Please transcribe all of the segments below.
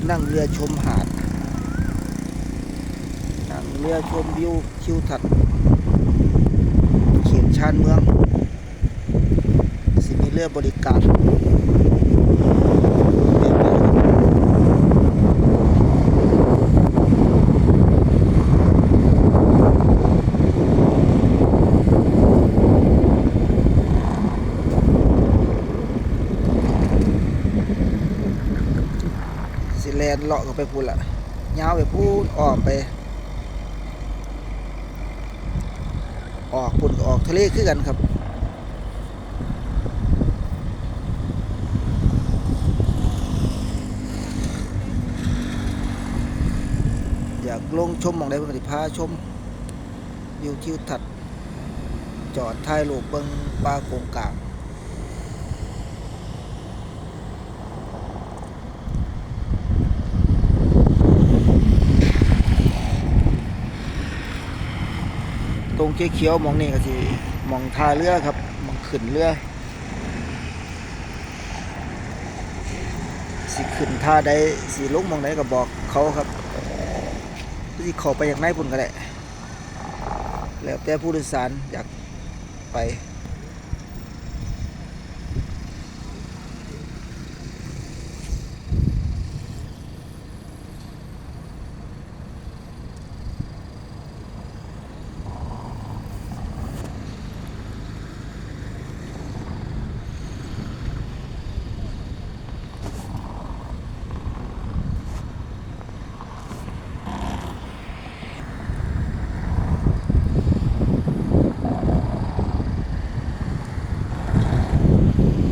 คือนั่งเรือชมหาด นั่งเรือชมวิวทิวทัศน์เขตชานเมือง สิมีเรือบริการแบบนี้ครับ สิแลนเลาะกันไปพูนละยาวไปพูนออกไป ออกปุ่นออกทะเลคือกันครับอยากลงชมมองใดเป็นสิพาชมวิวทิวทัศน์จอดถ่ายรูปเบิงปลากงกลาง งเขียวๆมองนี่ก็สิมองท่าเรือครับมองขึ้นเรือสิขึ้นท่าใดสิลงหมองใดก็บอกเขาครับที่ขอไปอย่างไรพุ่นก็ได้แล้วแต่ผู้โดยสารอยากไป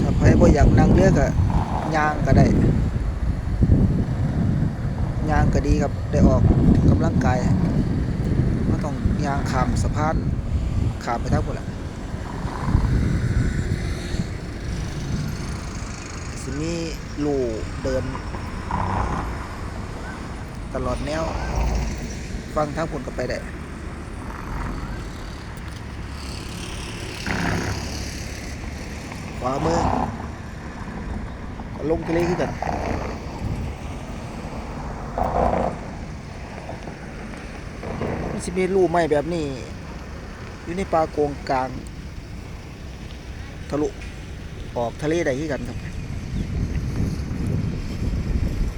ถ้าใครบ่อยาก นั่งเรือก็ย่างก็ได้ยางก็ดีครับได้ออกกำลังกายไม่ต้องยางข้ามสะพานขามไปทั้งหมดแหละสิมีลู่เดิน ตลอดแนว ฟังทั้งผลก็ไปได้ขวามือ ลงทะเลขึ้นกันมันสิมีรูไม้แบบนี้ อยู่ในป่าโกงกลาง ทะลุออกทะเลได้ขึ้นกันครับ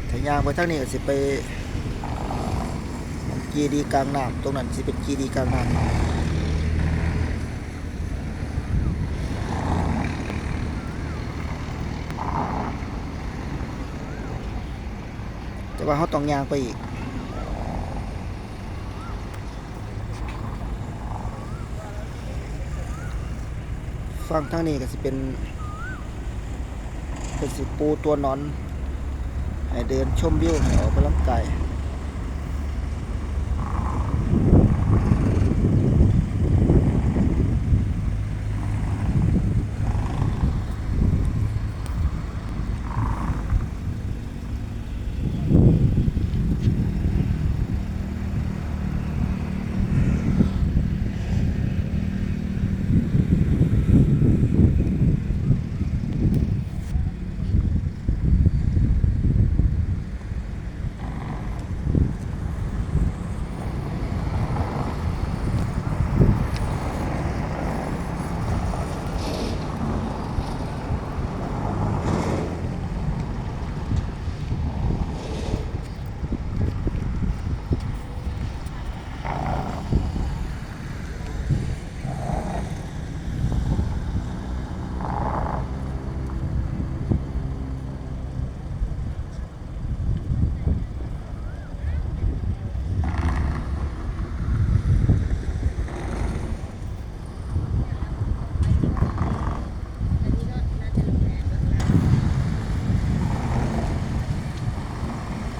ถ้ายางไปทางนี้ก็สิไปกีดีกลางน้ำตรงนั้นสิเป็นกีดีกลางน้ำ แต่ว่าเขาต้องยางไปอีกฟังทางนี้ก็สิเป็น เป็นสิปูตัวนอน ให้เดินชมวิวให้ออกกำลังกาย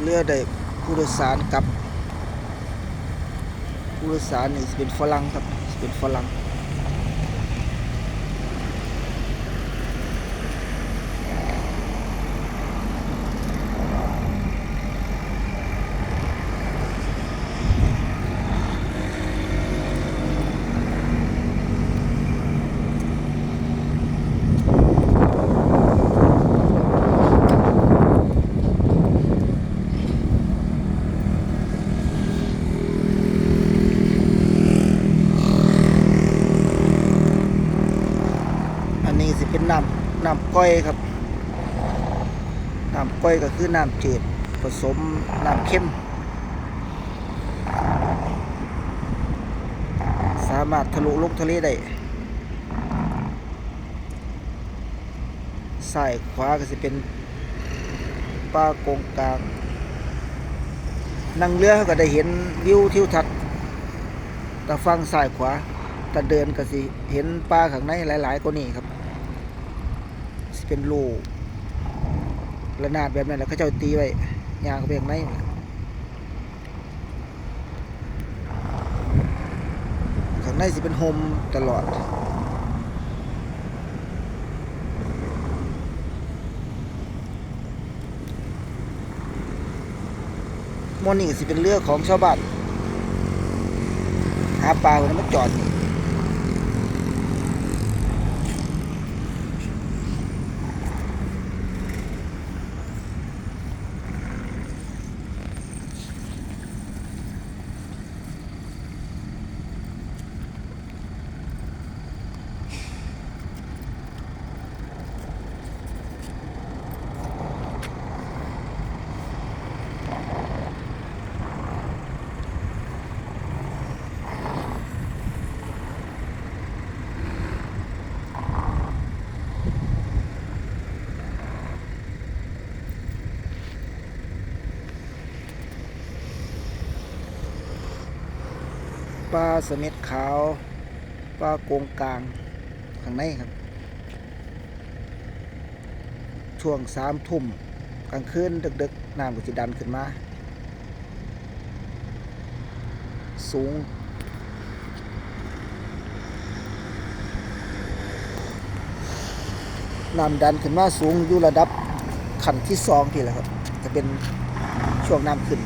เรือได้ผู้โดยสารกับผู้โดยสารนี่สิเป็นฝรั่งครับสิเป็นฝรั่ง ก้อยครับน้ำก้อยก็คือน้ำจืดผสมน้ำเข้ม สามารถทะลุลงทะเลได้ซ้ายขวาก็จะเป็นป่ากงกลางนั่งเรือก็ได้เห็นวิวทิวทัศน์แต่ฟังซ้ายขวาแต่เดินก็สิเห็นป่าข้างในหลาย ๆกว่านี้ครับ เป็นรูระนาดแบบนั้นแล้วเขาเจ้าตีไว้ยางเขาไปข้างในนั่นแหละข้างในสิเป็นโฮมตลอดมอนี่ก็สิเป็นเรือของชาวบ้านหาปลาคนนั้นมาจอดนี่ ปลาเสม็ดขาว ปลาโกงกลางข้างในครับ ช่วงสามทุ่มกลางคืนดึกๆน้ำก็จะดันขึ้นมา สูง น้ำดันขึ้นมาสูงอยู่ระดับขั้นที่สองพี่แหละครับ จะเป็นช่วงน้ำขึ้น